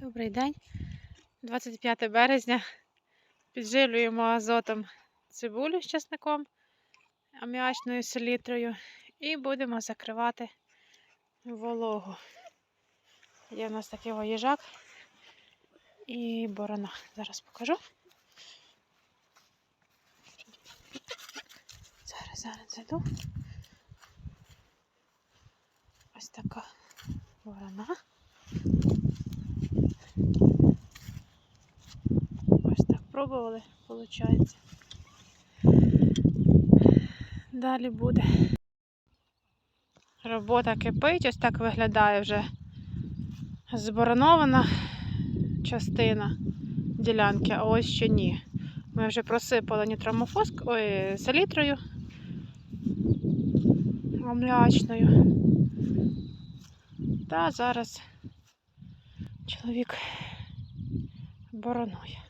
Добрий день. 25 березня. Підживлюємо азотом цибулю з часником, аміачною селітрою і будемо закривати вологу. Є в нас такий о їжак і борона. Зараз покажу. Зараз, зараз зайду. Ось така ворона. Ось так пробували, виходить. Далі буде. Робота кипить, ось так виглядає вже зборонована частина ділянки, а ось ще ні. Ми вже просипали нітромофоск, ой, селітрою амліачною. Та зараз чоловік боронує.